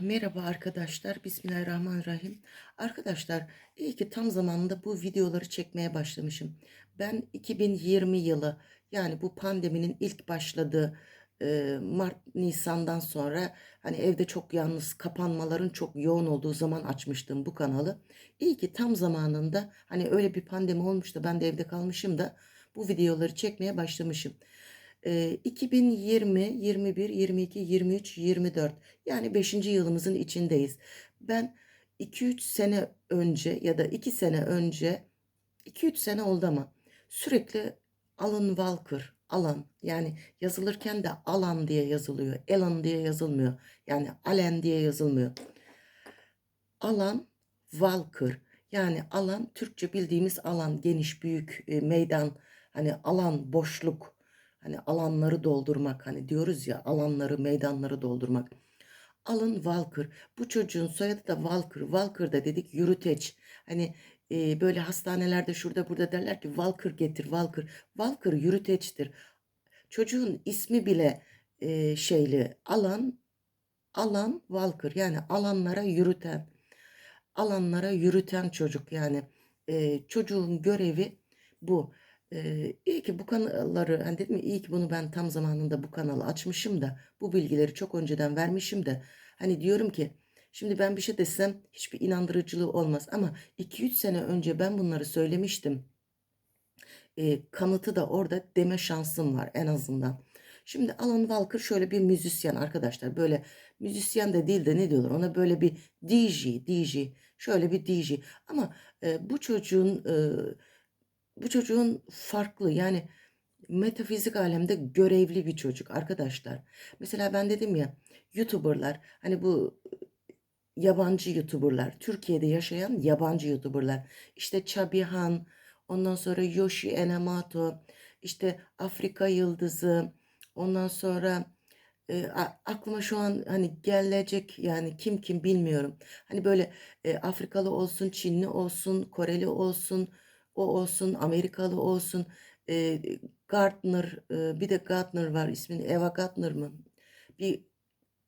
Merhaba arkadaşlar. Bismillahirrahmanirrahim. Arkadaşlar iyi ki tam zamanında bu videoları çekmeye başlamışım. Ben 2020 yılı yani bu pandeminin ilk başladığı e, Mart Nisan'dan sonra hani evde çok yalnız kapanmaların çok yoğun olduğu zaman açmıştım bu kanalı. İyi ki tam zamanında hani öyle bir pandemi olmuştu ben de evde kalmışım da bu videoları çekmeye başlamışım. E, 2020, 21, 22, 23, 24 yani 5. yılımızın içindeyiz. Ben 2-3 sene önce ya da 2 sene önce 2-3 sene oldu ama sürekli Alan Walker, Alan yani yazılırken de Alan diye yazılıyor. Alan diye yazılmıyor. Yani Allen diye yazılmıyor. Alan Walker yani alan Türkçe bildiğimiz alan geniş büyük meydan hani alan boşluk hani alanları doldurmak hani diyoruz ya alanları meydanları doldurmak. Alan Walker. Bu çocuğun soyadı da Walker. Walker da dedik yürüteç. Hani e, böyle hastanelerde şurada burada derler ki Walker getir Walker. Walker yürüteçtir. Çocuğun ismi bile e, şeyli alan alan Walker yani alanlara yürüten alanlara yürüten çocuk yani e, çocuğun görevi bu. E, iyi ki bu kanalları hani dedim ya iyi ki bunu ben tam zamanında bu kanalı açmışım da bu bilgileri çok önceden vermişim de hani diyorum ki şimdi ben bir şey desem hiçbir inandırıcılığı olmaz ama 2-3 sene önce ben bunları söylemiştim. E, kanıtı da orada deme şansım var en azından. Şimdi Alan Walker şöyle bir müzisyen arkadaşlar. Böyle müzisyen de değil de ne diyorlar ona böyle bir DJ, DJ. Şöyle bir DJ. Ama e, bu çocuğun e, bu çocuğun farklı yani metafizik alemde görevli bir çocuk arkadaşlar. Mesela ben dedim ya YouTuber'lar hani bu yabancı YouTuber'lar, Türkiye'de yaşayan yabancı YouTuber'lar. İşte Çabihan, ondan sonra Yoshi Enamato, işte Afrika Yıldızı, ondan sonra e, aklıma şu an hani gelecek yani kim kim bilmiyorum. Hani böyle e, Afrikalı olsun, Çinli olsun, Koreli olsun, o olsun, Amerikalı olsun. E, Gardner, e, bir de Gardner var ismini Eva Gardner mı? Bir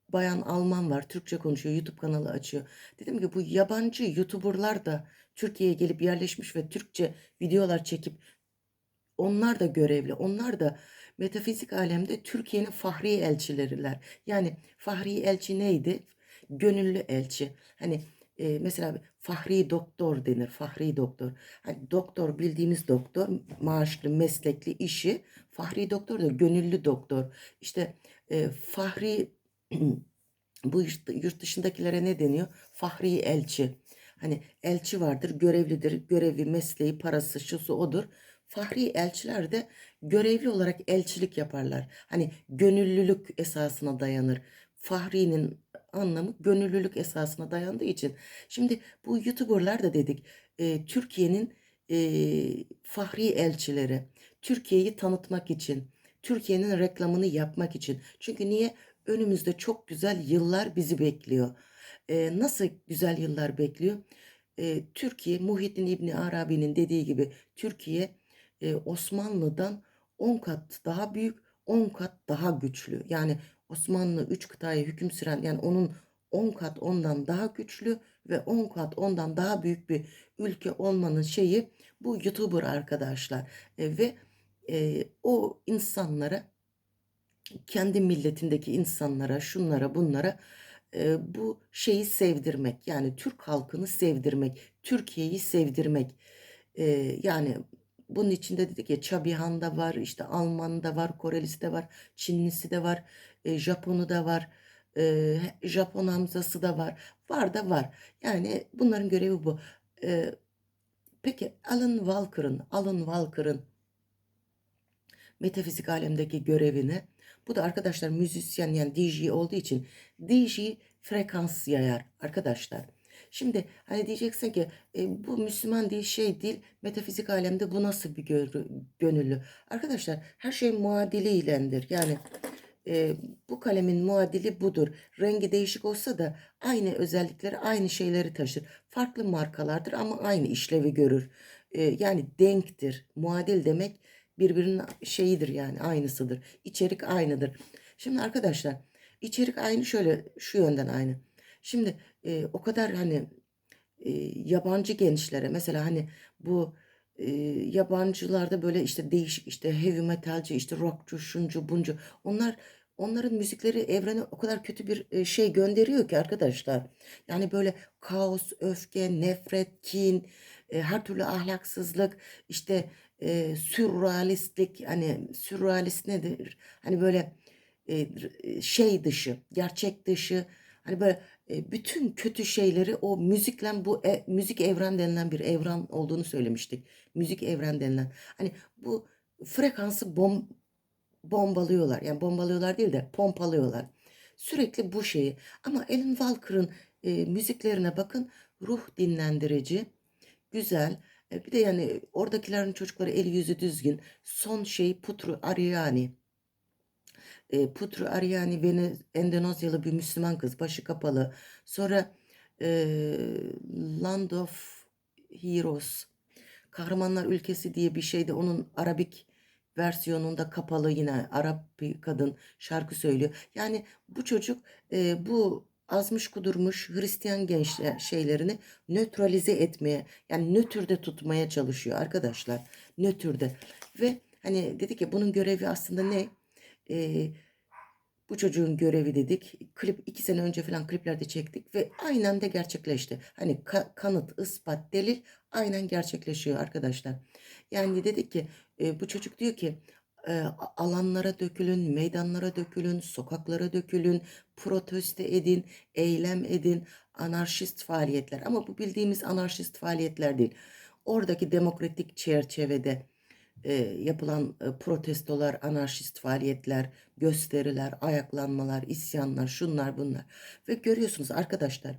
bayan Alman var. Türkçe konuşuyor. YouTube kanalı açıyor. Dedim ki bu yabancı YouTuber'lar da Türkiye'ye gelip yerleşmiş ve Türkçe videolar çekip onlar da görevli. Onlar da metafizik alemde Türkiye'nin fahri elçileriler. Yani fahri elçi neydi? Gönüllü elçi. Hani e, mesela fahri doktor denir. Fahri doktor. Hani doktor bildiğimiz doktor maaşlı meslekli işi. Fahri doktor da gönüllü doktor. İşte e, fahri bu yurt dışındakilere ne deniyor? Fahri elçi. Hani elçi vardır, görevlidir, görevi, mesleği, parası, şusu odur. Fahri elçiler de görevli olarak elçilik yaparlar. Hani gönüllülük esasına dayanır. Fahri'nin anlamı gönüllülük esasına dayandığı için. Şimdi bu YouTuber'lar da dedik e, Türkiye'nin e, fahri elçileri. Türkiye'yi tanıtmak için, Türkiye'nin reklamını yapmak için. Çünkü niye? Önümüzde çok güzel yıllar bizi bekliyor. E, nasıl güzel yıllar bekliyor? E, Türkiye, Muhyiddin İbni Arabi'nin dediği gibi Türkiye e, Osmanlı'dan 10 kat daha büyük, 10 kat daha güçlü. Yani Osmanlı 3 kıtaya hüküm süren yani onun 10 kat ondan daha güçlü ve 10 kat ondan daha büyük bir ülke olmanın şeyi bu YouTuber arkadaşlar. E, ve e, o insanlara kendi milletindeki insanlara şunlara bunlara e, bu şeyi sevdirmek yani Türk halkını sevdirmek Türkiye'yi sevdirmek E, yani bunun içinde dedik ya Çabihan da var işte Alman da var Korelisi de var Çinlisi de var e, Japonu da var e, Japon Hamzası da var var da var yani bunların görevi bu E, peki Alan Walker'ın Alan Walker'ın metafizik alemdeki görevini. Bu da arkadaşlar müzisyen yani DJ olduğu için DJ frekans yayar arkadaşlar. Şimdi hani diyeceksin ki e, bu Müslüman değil şey değil metafizik alemde bu nasıl bir gö- gönüllü? Arkadaşlar her şey muadiliylendir. Yani e, bu kalemin muadili budur. Rengi değişik olsa da aynı özellikleri aynı şeyleri taşır. Farklı markalardır ama aynı işlevi görür. E, yani denktir. Muadil demek birbirinin şeyidir yani aynısıdır. İçerik aynıdır. Şimdi arkadaşlar içerik aynı şöyle şu yönden aynı. Şimdi e, o kadar hani e, yabancı gençlere mesela hani bu e, yabancılarda böyle işte değişik işte heavy metalci işte rockçu şuncu buncu onlar onların müzikleri evrene o kadar kötü bir e, şey gönderiyor ki arkadaşlar. Yani böyle kaos, öfke, nefret, kin, e, her türlü ahlaksızlık işte e, sürrealistlik hani sürrealist nedir? Hani böyle e, şey dışı, gerçek dışı hani böyle e, bütün kötü şeyleri o müzikle bu e, müzik evren denilen bir evren olduğunu söylemiştik. Müzik evren denilen. Hani bu frekansı bom, bombalıyorlar. Yani bombalıyorlar değil de pompalıyorlar. Sürekli bu şeyi. Ama Alan Walker'ın e, müziklerine bakın ruh dinlendirici, güzel. E, bir de yani oradakilerin çocukları eli yüzü düzgün. Son şey Putru Ariani. E, Putru Ariani Vene, Endonezyalı bir Müslüman kız. Başı kapalı. Sonra e, Land of Heroes. Kahramanlar Ülkesi diye bir şeyde onun Arabik versiyonunda kapalı yine Arap bir kadın şarkı söylüyor. Yani bu çocuk e, bu azmış kudurmuş Hristiyan gençler şeylerini nötralize etmeye yani nötrde tutmaya çalışıyor arkadaşlar. Nötrde ve hani dedik ya bunun görevi aslında ne? Ee, bu çocuğun görevi dedik. Klip iki sene önce falan kliplerde çektik ve aynen de gerçekleşti. Hani ka- kanıt, ispat, delil aynen gerçekleşiyor arkadaşlar. Yani dedik ki e, bu çocuk diyor ki e, alanlara dökülün, meydanlara dökülün, sokaklara dökülün, protesto edin, eylem edin, anarşist faaliyetler. Ama bu bildiğimiz anarşist faaliyetler değil. Oradaki demokratik çerçevede e, yapılan e, protestolar, anarşist faaliyetler, gösteriler, ayaklanmalar, isyanlar, şunlar bunlar. Ve görüyorsunuz arkadaşlar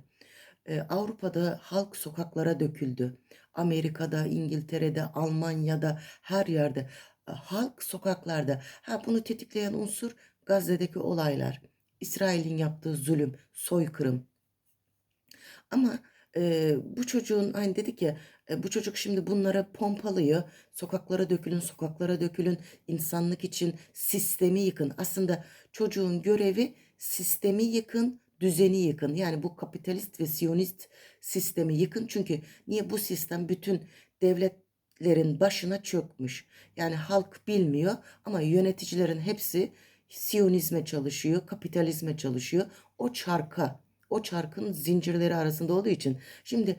e, Avrupa'da halk sokaklara döküldü. Amerika'da, İngiltere'de, Almanya'da her yerde e, halk sokaklarda. Ha bunu tetikleyen unsur Gazze'deki olaylar. İsrail'in yaptığı zulüm, soykırım. Ama e, bu çocuğun hani dedik ya e, bu çocuk şimdi bunlara pompalıyor. Sokaklara dökülün, sokaklara dökülün. insanlık için sistemi yıkın. Aslında çocuğun görevi sistemi yıkın, düzeni yıkın. Yani bu kapitalist ve siyonist sistemi yıkın. Çünkü niye bu sistem bütün devletlerin başına çökmüş. Yani halk bilmiyor ama yöneticilerin hepsi siyonizme çalışıyor, kapitalizme çalışıyor. O çarka o çarkın zincirleri arasında olduğu için. Şimdi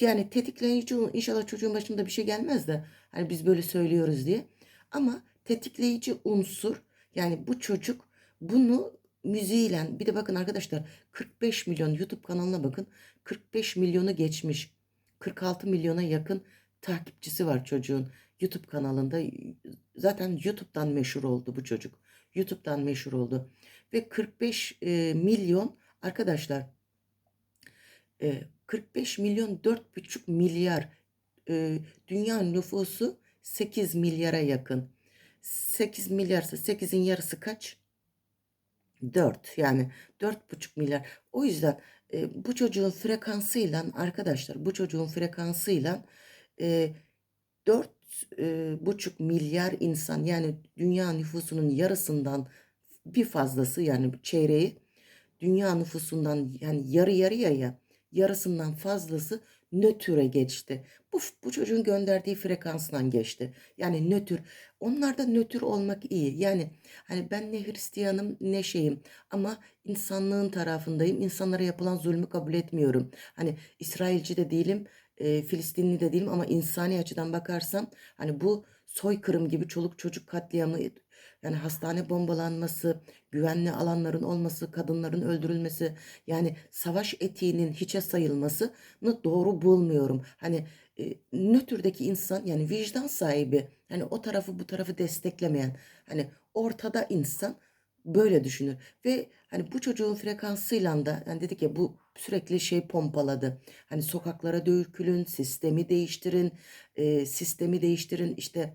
yani tetikleyici inşallah çocuğun başında bir şey gelmez de hani biz böyle söylüyoruz diye. Ama tetikleyici unsur yani bu çocuk bunu müziğiyle bir de bakın arkadaşlar 45 milyon YouTube kanalına bakın 45 milyonu geçmiş 46 milyona yakın takipçisi var çocuğun YouTube kanalında zaten YouTube'dan meşhur oldu bu çocuk YouTube'dan meşhur oldu ve 45 e, milyon Arkadaşlar 45 milyon 4,5 milyar dünya nüfusu 8 milyara yakın. 8 milyarsa 8'in yarısı kaç? 4 yani 4,5 milyar. O yüzden bu çocuğun frekansıyla arkadaşlar bu çocuğun frekansıyla e, 4,5 milyar insan yani dünya nüfusunun yarısından bir fazlası yani çeyreği dünya nüfusundan yani yarı yarıya ya yarısından fazlası nötre geçti. Bu, bu çocuğun gönderdiği frekansdan geçti. Yani nötr. Onlarda nötr olmak iyi. Yani hani ben ne Hristiyanım ne şeyim ama insanlığın tarafındayım. İnsanlara yapılan zulmü kabul etmiyorum. Hani İsrailci de değilim, e, Filistinli de değilim ama insani açıdan bakarsam hani bu soykırım gibi çoluk çocuk katliamı yani hastane bombalanması, güvenli alanların olması, kadınların öldürülmesi, yani savaş etiğinin hiçe sayılmasını doğru bulmuyorum. Hani e, nötrdeki insan yani vicdan sahibi, hani o tarafı bu tarafı desteklemeyen, hani ortada insan böyle düşünür ve hani bu çocuğun frekansıyla da yani dedik ya bu sürekli şey pompaladı. Hani sokaklara dökülün, sistemi değiştirin, e, sistemi değiştirin işte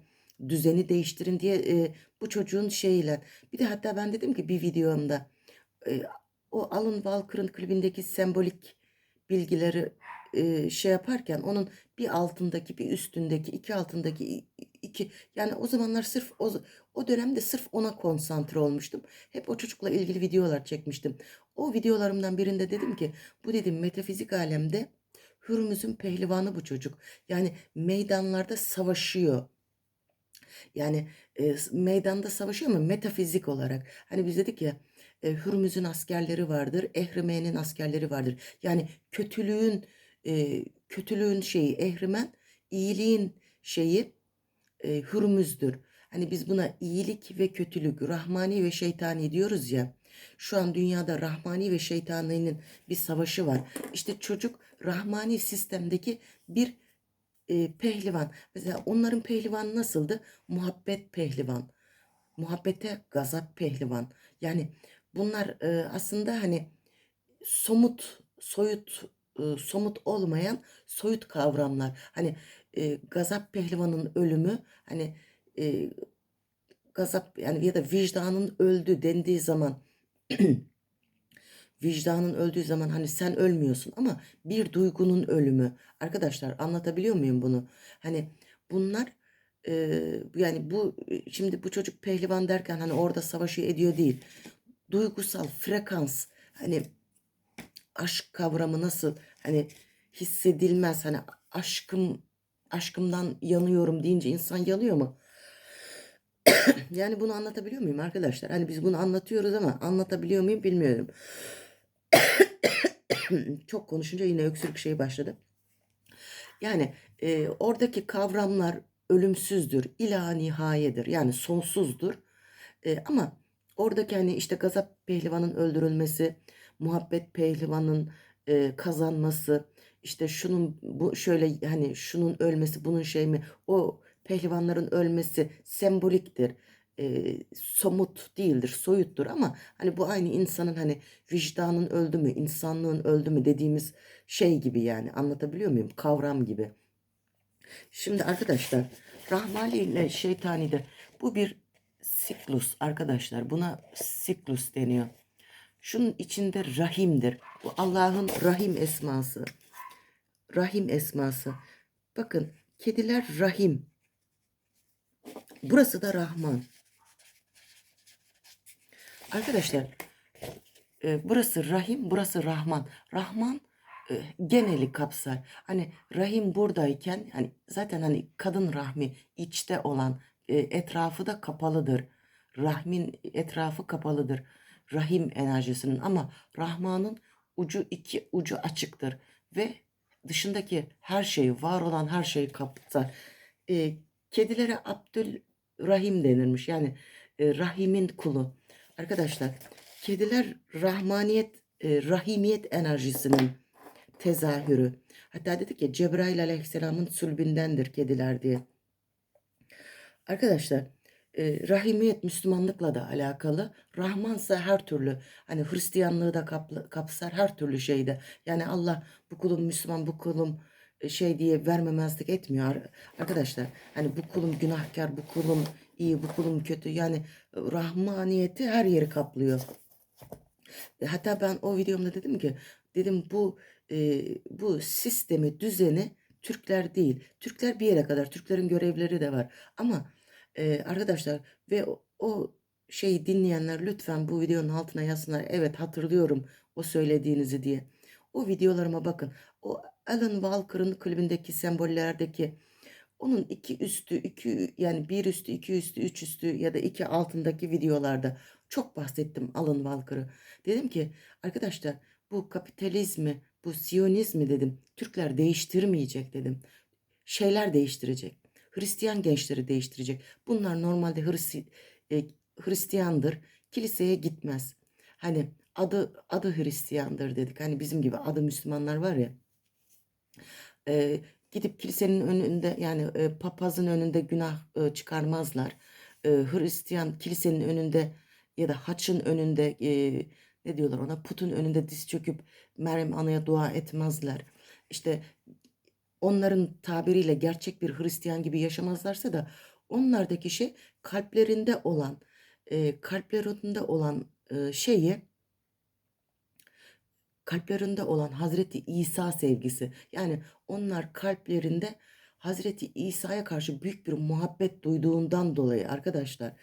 düzeni değiştirin diye e, bu çocuğun şeyiyle. Bir de hatta ben dedim ki bir videomda e, o Alan Walker'ın klibindeki sembolik bilgileri e, şey yaparken onun bir altındaki bir üstündeki iki altındaki iki ki yani o zamanlar sırf o, o dönemde sırf ona konsantre olmuştum. Hep o çocukla ilgili videolar çekmiştim. O videolarımdan birinde dedim ki bu dedim metafizik alemde Hürmüz'ün pehlivanı bu çocuk. Yani meydanlarda savaşıyor. Yani e, meydanda savaşıyor ama metafizik olarak. Hani biz dedik ya e, Hürmüz'ün askerleri vardır, Ehrimen'in askerleri vardır. Yani kötülüğün e, kötülüğün şeyi Ehrimen, iyiliğin şeyi e, Hürmüz'dür. Hani biz buna iyilik ve kötülük, rahmani ve şeytani diyoruz ya. Şu an dünyada rahmani ve şeytaninin bir savaşı var. İşte çocuk rahmani sistemdeki bir e, pehlivan. Mesela onların pehlivanı nasıldı? Muhabbet pehlivan. Muhabbete gazap pehlivan. Yani bunlar e, aslında hani somut, soyut, e, somut olmayan soyut kavramlar. Hani e, gazap pehlivanın ölümü hani e, gazap yani ya da vicdanın öldü dendiği zaman vicdanın öldüğü zaman hani sen ölmüyorsun ama bir duygunun ölümü. Arkadaşlar anlatabiliyor muyum bunu? Hani bunlar e, yani bu şimdi bu çocuk pehlivan derken hani orada savaşı ediyor değil. Duygusal frekans hani aşk kavramı nasıl hani hissedilmez hani aşkım aşkımdan yanıyorum deyince insan yanıyor mu? Yani bunu anlatabiliyor muyum arkadaşlar? Hani biz bunu anlatıyoruz ama anlatabiliyor muyum bilmiyorum. Çok konuşunca yine öksürük şeyi başladı. Yani e, oradaki kavramlar ölümsüzdür, ila nihayedir. Yani sonsuzdur. E, ama oradaki hani işte Gazap Pehlivan'ın öldürülmesi, Muhabbet Pehlivan'ın e, kazanması, işte şunun bu şöyle hani şunun ölmesi, bunun şey mi? O pehlivanların ölmesi semboliktir. E, somut değildir, soyuttur ama hani bu aynı insanın hani vicdanın öldü mü, insanlığın öldü mü dediğimiz şey gibi yani anlatabiliyor muyum? Kavram gibi. Şimdi arkadaşlar Rahmani ile şeytani de bu bir siklus arkadaşlar. Buna siklus deniyor. Şunun içinde rahimdir. Bu Allah'ın rahim esması. Rahim esması. Bakın kediler rahim. Burası da Rahman. Arkadaşlar e, burası Rahim, burası Rahman. Rahman e, geneli kapsar. Hani Rahim buradayken hani zaten hani kadın rahmi içte olan e, etrafı da kapalıdır. Rahmin etrafı kapalıdır. Rahim enerjisinin ama Rahman'ın ucu iki ucu açıktır ve dışındaki her şeyi, var olan her şeyi kapsar. E, kedilere Abdülrahim denirmiş. Yani e, Rahim'in kulu. Arkadaşlar kediler rahmaniyet, e, rahimiyet enerjisinin tezahürü. Hatta dedik ya Cebrail aleyhisselamın sülbündendir kediler diye. Arkadaşlar e, rahimiyet Müslümanlıkla da alakalı. Rahmansa her türlü hani Hristiyanlığı da kapsar her türlü şeyde. Yani Allah bu kulum Müslüman bu kulum şey diye vermemezlik etmiyor Ar- arkadaşlar. Hani bu kulum günahkar bu kulum iyi bu kulum kötü yani e, rahmaniyeti her yeri kaplıyor. E, Hatta ben o videomda dedim ki dedim bu e, bu sistemi düzeni Türkler değil. Türkler bir yere kadar. Türklerin görevleri de var. Ama e, arkadaşlar ve o, o şeyi dinleyenler lütfen bu videonun altına yazsınlar. Evet hatırlıyorum o söylediğinizi diye. O videolarıma bakın. O Alan Walker'ın klibindeki sembollerdeki onun iki üstü, iki yani bir üstü, iki üstü, üç üstü ya da iki altındaki videolarda çok bahsettim Alan Walker'ı. Dedim ki arkadaşlar bu kapitalizmi, bu siyonizmi dedim Türkler değiştirmeyecek dedim. Şeyler değiştirecek. Hristiyan gençleri değiştirecek. Bunlar normalde Hristi, e, Hristiyandır. Kiliseye gitmez. Hani adı adı Hristiyandır dedik. Hani bizim gibi adı Müslümanlar var ya. E, gidip kilisenin önünde yani e, papazın önünde günah e, çıkarmazlar. E, Hristiyan kilisenin önünde ya da haçın önünde e, ne diyorlar ona putun önünde diz çöküp Meryem Ana'ya dua etmezler. İşte onların tabiriyle gerçek bir Hristiyan gibi yaşamazlarsa da onlardaki şey kalplerinde olan e, kalplerinde olan e, şeyi kalplerinde olan Hazreti İsa sevgisi. Yani onlar kalplerinde Hazreti İsa'ya karşı büyük bir muhabbet duyduğundan dolayı arkadaşlar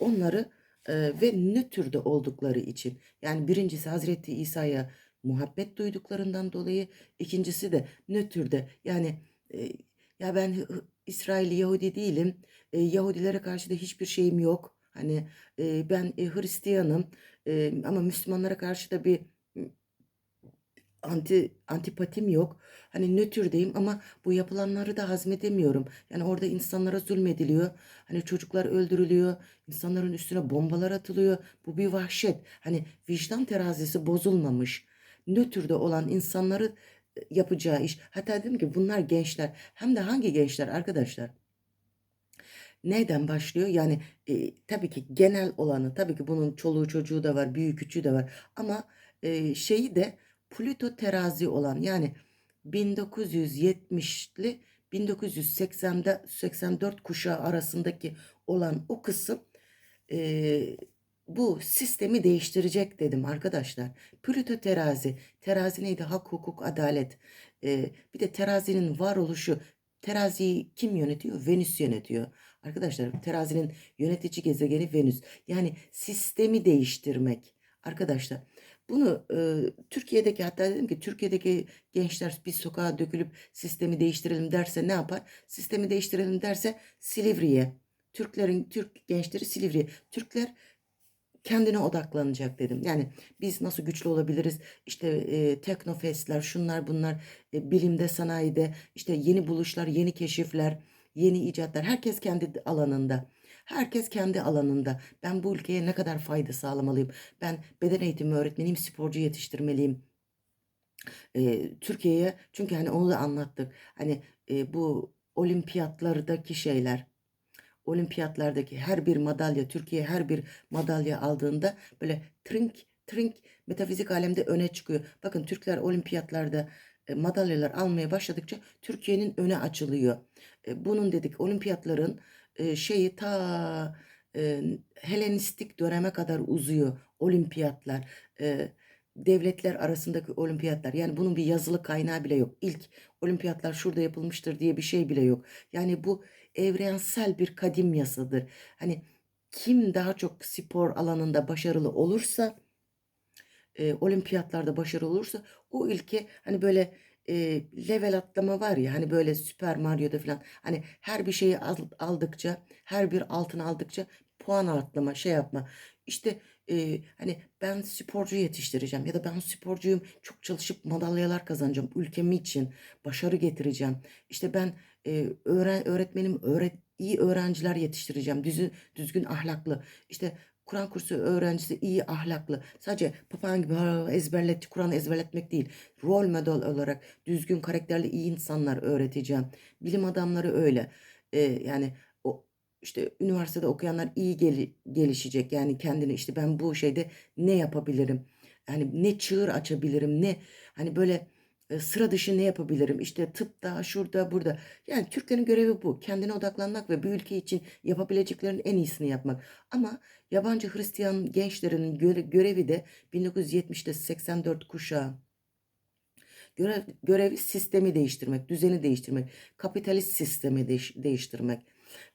onları e, ve nötrde oldukları için. Yani birincisi Hazreti İsa'ya muhabbet duyduklarından dolayı ikincisi de nötrde yani e, ya ben İsrail Yahudi değilim e, Yahudilere karşı da hiçbir şeyim yok. Hani e, ben e, Hristiyanım e, ama Müslümanlara karşı da bir anti antipatim yok. Hani nötrdeyim ama bu yapılanları da hazmedemiyorum. Yani orada insanlara zulmediliyor. Hani çocuklar öldürülüyor. insanların üstüne bombalar atılıyor. Bu bir vahşet. Hani vicdan terazisi bozulmamış. Nötrde olan insanları e, yapacağı iş. Hatta dedim ki bunlar gençler. Hem de hangi gençler arkadaşlar? Neyden başlıyor? Yani e, tabii ki genel olanı, tabii ki bunun çoluğu çocuğu da var, büyük küçüğü de var. Ama e, şeyi de Plüto terazi olan yani 1970'li 1980'de 84 kuşağı arasındaki olan o kısım e, bu sistemi değiştirecek dedim arkadaşlar. Plüto terazi. Terazi neydi? Hak, hukuk, adalet. E, bir de terazinin varoluşu. Teraziyi kim yönetiyor? Venüs yönetiyor. Arkadaşlar terazinin yönetici gezegeni Venüs. Yani sistemi değiştirmek. Arkadaşlar bunu e, Türkiye'deki hatta dedim ki Türkiye'deki gençler biz sokağa dökülüp sistemi değiştirelim derse ne yapar? Sistemi değiştirelim derse Silivri'ye. Türklerin Türk gençleri Silivri'ye. Türkler kendine odaklanacak dedim. Yani biz nasıl güçlü olabiliriz? İşte e, teknofestler, şunlar bunlar, e, bilimde, sanayide, işte yeni buluşlar, yeni keşifler, yeni icatlar. Herkes kendi alanında. Herkes kendi alanında. Ben bu ülkeye ne kadar fayda sağlamalıyım? Ben beden eğitimi öğretmeniyim, sporcu yetiştirmeliyim. E, Türkiye'ye çünkü hani onu da anlattık. Hani e, bu olimpiyatlardaki şeyler olimpiyatlardaki her bir madalya, Türkiye her bir madalya aldığında böyle trink trink metafizik alemde öne çıkıyor. Bakın Türkler olimpiyatlarda e, madalyalar almaya başladıkça Türkiye'nin öne açılıyor. E, bunun dedik olimpiyatların şeyi ta Helenistik döneme kadar uzuyor olimpiyatlar. Devletler arasındaki olimpiyatlar. Yani bunun bir yazılı kaynağı bile yok. İlk olimpiyatlar şurada yapılmıştır diye bir şey bile yok. Yani bu evrensel bir kadim yasadır. Hani kim daha çok spor alanında başarılı olursa, olimpiyatlarda başarılı olursa o ülke hani böyle e, level atlama var ya hani böyle Süper Mario'da falan hani her bir şeyi al- aldıkça her bir altın aldıkça puan atlama şey yapma. İşte e, hani ben sporcu yetiştireceğim ya da ben sporcuyum çok çalışıp madalyalar kazanacağım ülkem için başarı getireceğim. İşte ben e, öğren öğretmenim öğret iyi öğrenciler yetiştireceğim düzgün düzgün ahlaklı. İşte Kur'an kursu öğrencisi iyi ahlaklı. Sadece papağan gibi "Ha, ezberlet, Kur'an ezberletmek değil. Rol model olarak düzgün karakterli iyi insanlar öğreteceğim. Bilim adamları öyle. Ee, yani o işte üniversitede okuyanlar iyi geli- gelişecek. Yani kendini işte ben bu şeyde ne yapabilirim? Yani ne çığır açabilirim? Ne hani böyle sıra dışı ne yapabilirim? İşte tıpta, şurada, burada. Yani Türklerin görevi bu. Kendine odaklanmak ve bir ülke için yapabileceklerinin en iyisini yapmak. Ama Yabancı Hristiyan gençlerinin göre- görevi de 1970'te 84 kuşağı görev, görevi sistemi değiştirmek, düzeni değiştirmek, kapitalist sistemi değiş- değiştirmek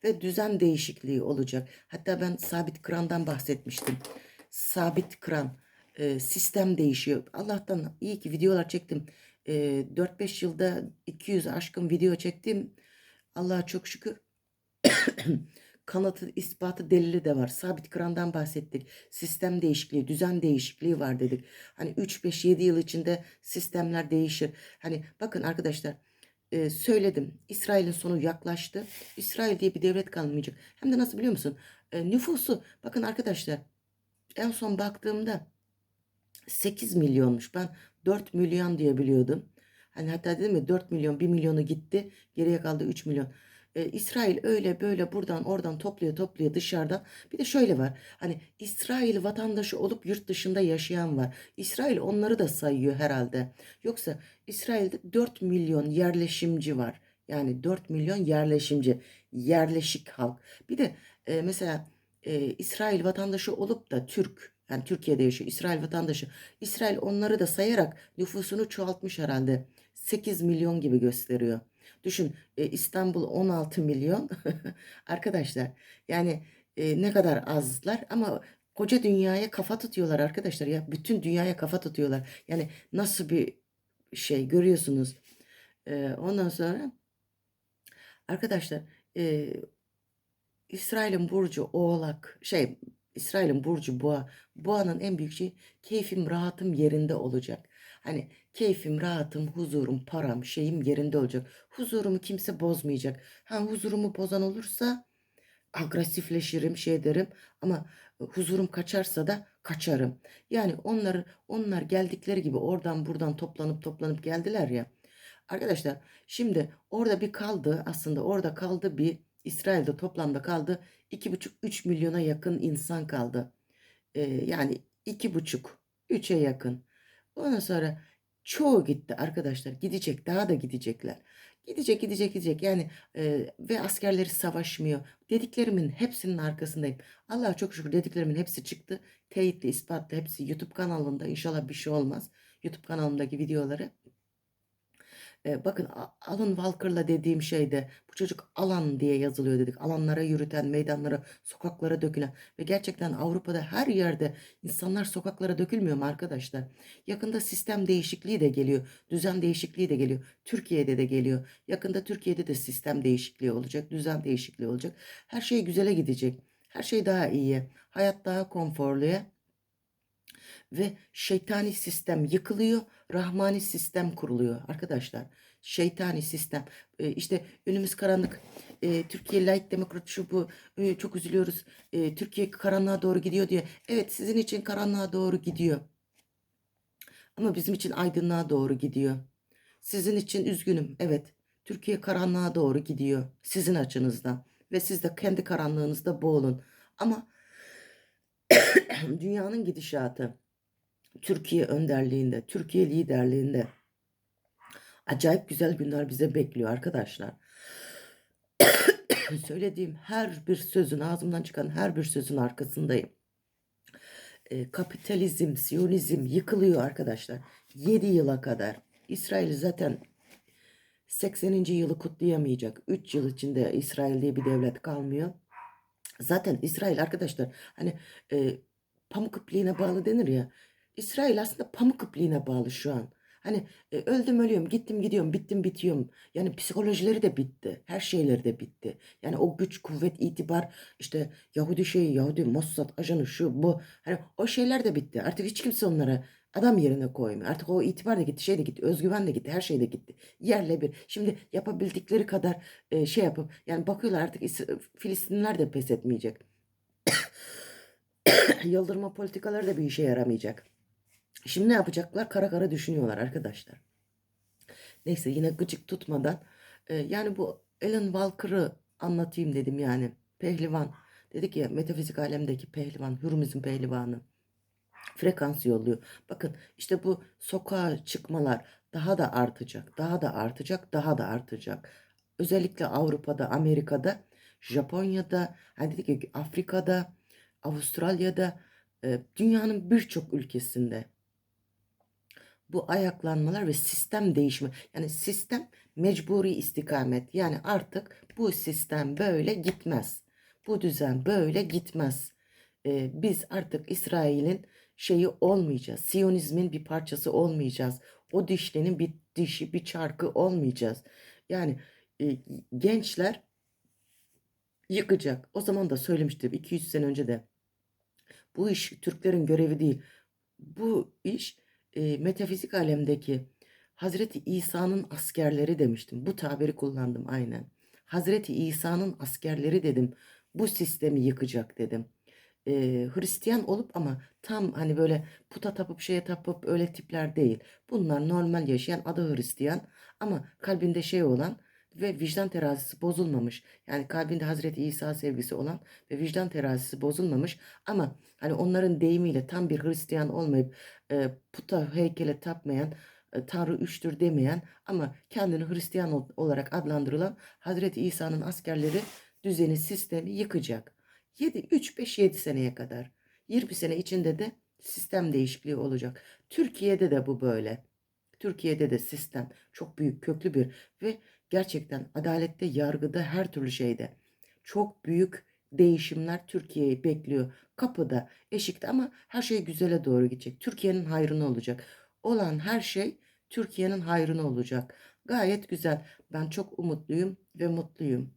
ve düzen değişikliği olacak. Hatta ben sabit kırandan bahsetmiştim. Sabit kıran e, sistem değişiyor. Allah'tan iyi ki videolar çektim. E, 4-5 yılda 200 aşkın video çektim. Allah'a çok şükür kanıtı, ispatı, delili de var. Sabit kırandan bahsettik. Sistem değişikliği, düzen değişikliği var dedik. Hani 3, 5, 7 yıl içinde sistemler değişir. Hani bakın arkadaşlar e, söyledim. İsrail'in sonu yaklaştı. İsrail diye bir devlet kalmayacak. Hem de nasıl biliyor musun? E, nüfusu bakın arkadaşlar en son baktığımda 8 milyonmuş. Ben 4 milyon diye biliyordum. Hani hatta dedim ya 4 milyon 1 milyonu gitti. Geriye kaldı 3 milyon. Ee, İsrail öyle böyle buradan oradan topluyor topluyor dışarıdan. Bir de şöyle var. Hani İsrail vatandaşı olup yurt dışında yaşayan var. İsrail onları da sayıyor herhalde. Yoksa İsrail'de 4 milyon yerleşimci var. Yani 4 milyon yerleşimci, yerleşik halk. Bir de e, mesela e, İsrail vatandaşı olup da Türk, yani Türkiye'de yaşıyor İsrail vatandaşı. İsrail onları da sayarak nüfusunu çoğaltmış herhalde. 8 milyon gibi gösteriyor. Düşün e, İstanbul 16 milyon. Arkadaşlar yani e, ne kadar azlar ama koca dünyaya kafa tutuyorlar arkadaşlar ya. Bütün dünyaya kafa tutuyorlar. Yani nasıl bir şey görüyorsunuz. E, ondan sonra arkadaşlar e, İsrail'in burcu Oğlak şey İsrail'in burcu Boğa. Boğanın en büyük şeyi keyfim rahatım yerinde olacak. Hani keyfim rahatım huzurum param şeyim yerinde olacak. Huzurumu kimse bozmayacak. Ha huzurumu bozan olursa agresifleşirim şey derim ama huzurum kaçarsa da kaçarım. Yani onları onlar geldikleri gibi oradan buradan toplanıp toplanıp geldiler ya. Arkadaşlar şimdi orada bir kaldı aslında orada kaldı bir İsrail'de toplamda kaldı 2,5-3 milyona yakın insan kaldı. Ee, yani 2,5-3'e yakın. Ondan sonra çoğu gitti arkadaşlar gidecek daha da gidecekler. Gidecek gidecek gidecek yani e, ve askerleri savaşmıyor. Dediklerimin hepsinin arkasındayım. Allah'a çok şükür dediklerimin hepsi çıktı. Teyitli ispatlı hepsi YouTube kanalında inşallah bir şey olmaz. YouTube kanalımdaki videoları. E, bakın Alan Walker'la dediğim şeyde bu çocuk alan diye yazılıyor dedik. Alanlara yürüten, meydanlara, sokaklara dökülen ve gerçekten Avrupa'da her yerde insanlar sokaklara dökülmüyor mu arkadaşlar? Yakında sistem değişikliği de geliyor, düzen değişikliği de geliyor. Türkiye'de de geliyor. Yakında Türkiye'de de sistem değişikliği olacak, düzen değişikliği olacak. Her şey güzele gidecek. Her şey daha iyiye, hayat daha konforluya ve şeytani sistem yıkılıyor, rahmani sistem kuruluyor arkadaşlar. Şeytani sistem. E, işte önümüz karanlık. E, Türkiye layık demokrat şu bu. E, çok üzülüyoruz. E, Türkiye karanlığa doğru gidiyor diye. Evet sizin için karanlığa doğru gidiyor. Ama bizim için aydınlığa doğru gidiyor. Sizin için üzgünüm. Evet. Türkiye karanlığa doğru gidiyor. Sizin açınızdan. Ve siz de kendi karanlığınızda boğulun. Ama dünyanın gidişatı Türkiye önderliğinde, Türkiye liderliğinde acayip güzel günler bize bekliyor arkadaşlar. Söylediğim her bir sözün, ağzımdan çıkan her bir sözün arkasındayım. E, kapitalizm, siyonizm yıkılıyor arkadaşlar. 7 yıla kadar. İsrail zaten 80. yılı kutlayamayacak. 3 yıl içinde İsrail diye bir devlet kalmıyor. Zaten İsrail arkadaşlar hani e, pamuk ipliğine bağlı denir ya. İsrail aslında pamuk ipliğine bağlı şu an. Hani e, öldüm ölüyorum, gittim gidiyorum, bittim bitiyorum. Yani psikolojileri de bitti. Her şeyleri de bitti. Yani o güç, kuvvet, itibar, işte Yahudi şeyi, Yahudi, Mossad, ajanı şu bu. Hani o şeyler de bitti. Artık hiç kimse onlara adam yerine koymuyor. Artık o itibar da gitti, şey de gitti, özgüven de gitti, her şey de gitti. Yerle bir. Şimdi yapabildikleri kadar e, şey yapıp yani bakıyorlar artık İs- Filistinliler de pes etmeyecek. Yıldırma politikaları da bir işe yaramayacak. Şimdi ne yapacaklar? Kara kara düşünüyorlar arkadaşlar. Neyse yine gıcık tutmadan e, yani bu Alan Walker'ı anlatayım dedim yani. Pehlivan. Dedik ya metafizik alemdeki pehlivan, hürmüzün pehlivanı. Frekans yolluyor. Bakın işte bu sokağa çıkmalar daha da artacak. Daha da artacak. Daha da artacak. Özellikle Avrupa'da, Amerika'da, Japonya'da, hani dedik ya Afrika'da, Avustralya'da, e, dünyanın birçok ülkesinde bu ayaklanmalar ve sistem değişimi yani sistem mecburi istikamet yani artık bu sistem böyle gitmez. Bu düzen böyle gitmez. Ee, biz artık İsrail'in şeyi olmayacağız. Siyonizmin bir parçası olmayacağız. O dişlerin bir dişi bir çarkı olmayacağız. Yani e, gençler yıkacak. O zaman da söylemiştim 200 sene önce de. Bu iş Türklerin görevi değil. Bu iş e, metafizik alemdeki Hazreti İsa'nın askerleri demiştim. Bu tabiri kullandım aynen. Hazreti İsa'nın askerleri dedim. Bu sistemi yıkacak dedim. E, Hristiyan olup ama tam hani böyle puta tapıp şeye tapıp öyle tipler değil. Bunlar normal yaşayan adı Hristiyan ama kalbinde şey olan ve vicdan terazisi bozulmamış. Yani kalbinde Hazreti İsa sevgisi olan ve vicdan terazisi bozulmamış ama hani onların deyimiyle tam bir Hristiyan olmayıp e, puta heykele tapmayan e, Tanrı üçtür demeyen ama kendini Hristiyan ol- olarak adlandırılan Hazreti İsa'nın askerleri düzeni, sistemi yıkacak. 7, 3, 5, 7 seneye kadar. 20 sene içinde de sistem değişikliği olacak. Türkiye'de de bu böyle. Türkiye'de de sistem çok büyük, köklü bir ve gerçekten adalette, yargıda, her türlü şeyde çok büyük değişimler Türkiye'yi bekliyor. Kapıda, eşikte ama her şey güzele doğru gidecek. Türkiye'nin hayrına olacak. Olan her şey Türkiye'nin hayrına olacak. Gayet güzel. Ben çok umutluyum ve mutluyum.